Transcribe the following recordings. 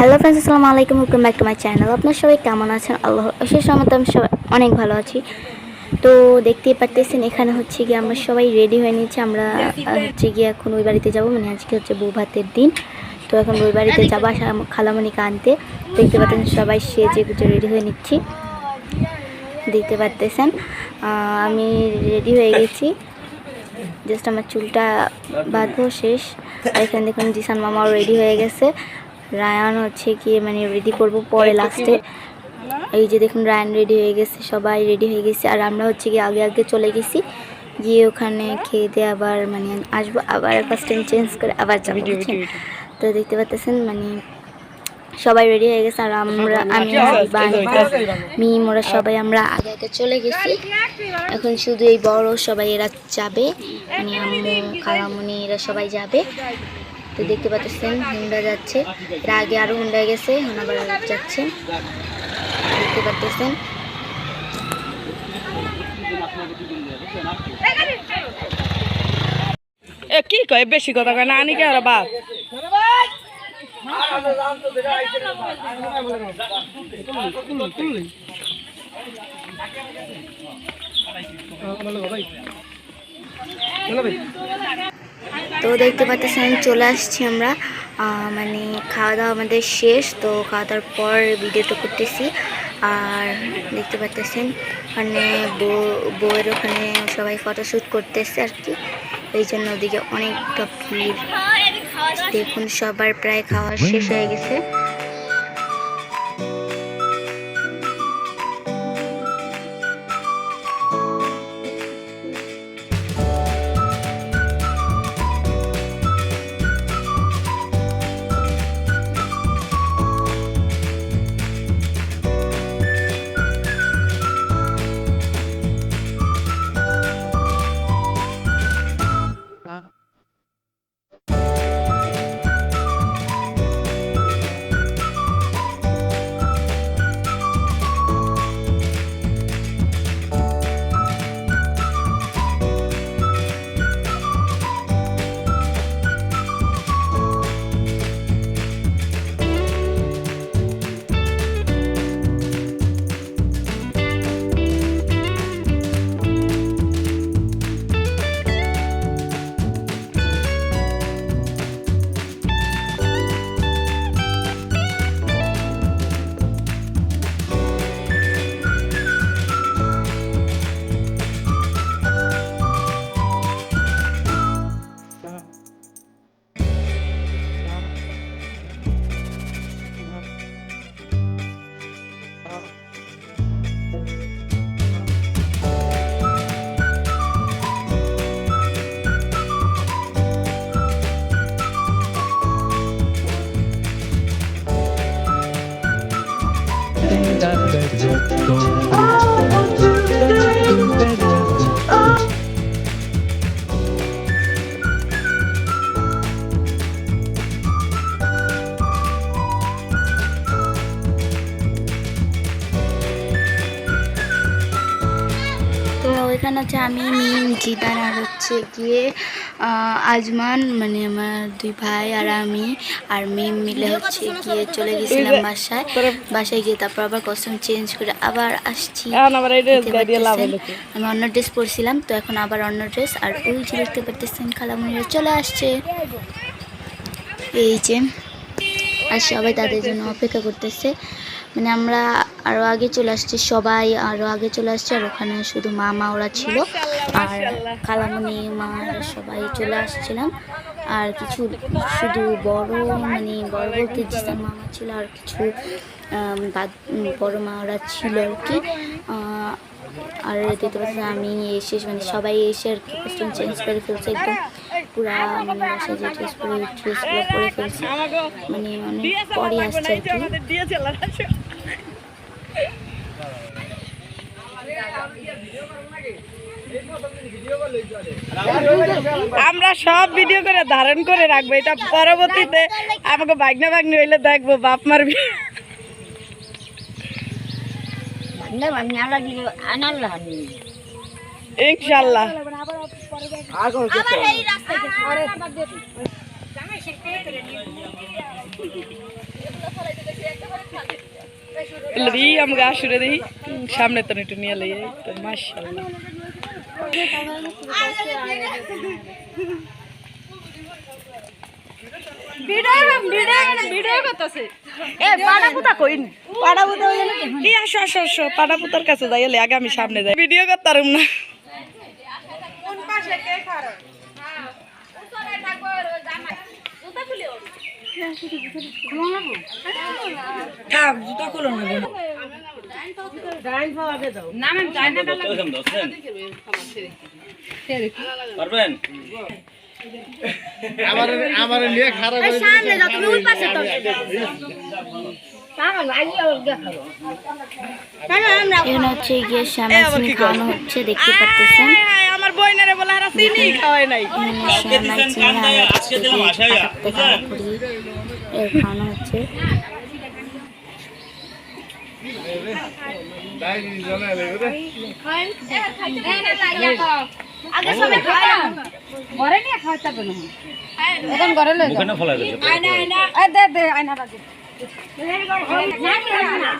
Hello friends আসসালামু আলাইকুম welcome back to my channel আপনার সবাই কেমন আছেন? আল্লাহ অশেষ রহমতে আমি সবাই অনেক ভালো আছি। তো দেখতেই পারতেছেন, এখানে হচ্ছে গিয়ে আমরা সবাই রেডি হয়ে নিয়েছি। আমরা হচ্ছে গিয়ে এখন ওই বাড়িতে যাব। মানে আজকে হচ্ছে বউ ভাতের দিন। তো এখন ওই বাড়িতে যাব খালামণিকে আনতে। দেখতে পাচ্ছেন সবাই সেজে গুজে রেডি হয়ে নিচ্ছি। দেখতে পারতেছেন। আমি রেডি হয়ে গেছি। জাস্ট আমার চুলটা বাঁধবো শেষ। আর এখানে দেখুন জিসান মামাও রেডি হয়ে গেছে। রায়ান হচ্ছে কি মানে রেডি করব পরে লাস্টে এই যে দেখুন রায়ান রেডি হয়ে গেছে সবাই রেডি হয়ে গেছে। আর আমরা হচ্ছে কি আগে আগে চলে গেছি। গিয়ে ওখানে খেয়ে দিয়ে আবার মানে আসব আবার ফার্স্ট টাইম চেঞ্জ করে আবার যাব? তো দেখতে পাচ্ছেন মানে সবাই রেডি হয়ে গেছে। আর আমরা আমি মিম ওরা সবাই আমরা আগে আগে চলে গেছি। এখন শুধু এই বড় সবাই এরা যাবে। মানে আম্মু খালামুনি এরা সবাই যাবে। তো দেখতে পাচ্ছেন হুন্ডা যাচ্ছে। এর আগে আরও হুন্ডা গেছে আবার যাচ্ছে। দেখতে পাচ্ছেন। এ, কি কয়? বেশি কথা কয় না, আনি কে ওরা বাপ তো দেখতে পাচ্ছেন চলে আসছি আমরা। মানে খাওয়া দাওয়া আমাদের শেষ, তো খাওয়া দাওয়ার পর ভিডিওটা করতেছি। আর দেখতে পাচ্ছেন বউ, বউয়ের ওখানে সবাই ফটোশ্যুট করতেছে আর কি। এই জন্য ওদিকে অনেকটা ভিড় দেখুন, সবার প্রায় খাওয়া শেষ হয়ে গেছে। এখানে হচ্ছে আমি মিম জিদান আর হচ্ছে গিয়ে আজমান মানে আমার দুই ভাই আর আমি আর মিম মিলে হচ্ছে গিয়ে চলে গেছিলাম বাসায়। বাসায় গিয়ে তারপর আবার কস্টিউম চেঞ্জ করে আবার আসছি? আমি অন্য ড্রেস পরছিলাম তো এখন আবার অন্য ড্রেস আর ওই যে দেখতে পারতেছেন খালামুনিরা চলে আসছে। এই যে আর সবাই তাদের জন্য অপেক্ষা করতেছে। মানে আমরা আরও আগে চলে আসছি সবাই আরও আগে চলে আসছে আর ওখানে শুধু মা মা ওরা ছিল। আর খালামণি মা সবাই চলে আসছিলাম। আর কিছু শুধু বড় মানে বড় বলতে জিসান মামা ছিল আর কিছু বড় মা ওরা ছিল আর কি। আর দেখতে পাচ্ছেন আমি এসে মানে সবাই এসে আর কি কস্টিউম চেঞ্জ করে ফেলছে একদম পুরা মানে বাসায় যে ড্রেস পরে ড্রেসগুলো পরে ফেলছে। মানে অনেক পরে আসছে আর কি। আমরা সব ভিডিও করে ধারণ করে রাখব। এটা পরবর্তীতে আমাকে বাগনা বাগনি হইলে দেখব, বাপ মারবি। ইনশাল্লাহ। দিই আমাকে আসুরে দিই। সামনে তো একটু নিয়ে লই তো মাশাআল্লাহ। এই আসো আসো আসো পাড়া পুতার কাছে যাই এলে আগে আমি সামনে যাই। ভিডিও করতাম না। থাক জুতা খুলো না পারবেন আমার আমার নিয়ে খারাপ সামনে যাও তুমি ওই পাশে তো এখানে হচ্ছে গিয়ে খাওয়ানো হচ্ছে দেখতে আয়, আমার বইনারে বলে হারা চিনি খাওয়াই নাই শ্যামাই চিনি আর হচ্ছে আজকে দিলাম গিয়ে আশাইয়া, পাকাতে খাওয়া করি এর খাওয়ানো হচ্ছে ডাইনি জানা রে মুখে না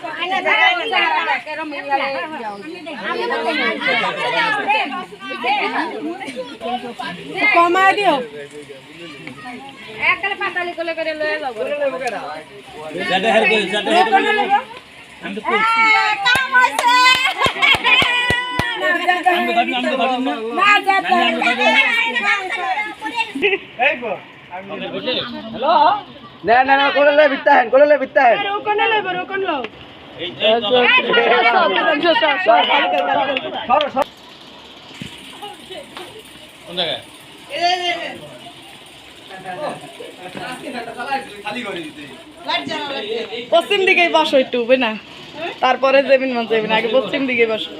ফলাই দিচ্ছে কমায় দিও। চারটে হেয়ার করে চারটে হেয়ার করে আমি তো করছি আমি তো আমি তো না আমি আমি খাবি হ্যালো না না না করে লে বিত্তা হেন করে লে বিত্তা হেন। এই কোন জায়গায়? পশ্চিম দিকেই বসো একটু বুঝ না? তারপরে জমিন মন যাবেন আগে পশ্চিম দিকে বসো।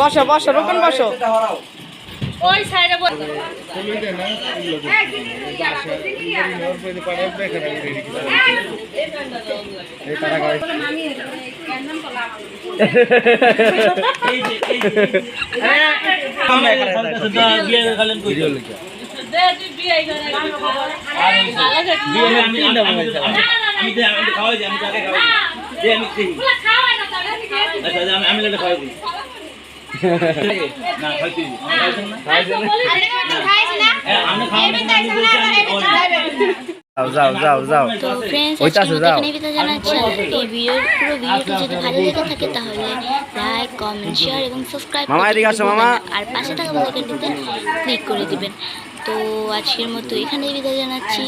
বসো বসো রোকন বসো। যে এই যে আমি আমি খাওয়াই দিই যাও যাও যাও যাও তো ফ্রেন্ডস ওইটা আছে, যাও। এখানে এই ভিডিওর পুরো ভিডিওটা যদি ভালো লেগে থাকে তাহলে লাইক কমেন্ট শেয়ার এবং সাবস্ক্রাইব মামা, এদিকে আসো, মামা। আর পাশে থাকা বেলাইকনটিতে ক্লিক করে দিবেন তো আজকের মতো এখানেই বিদায় জানাচ্ছি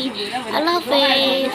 আল্লাহ হাফেজ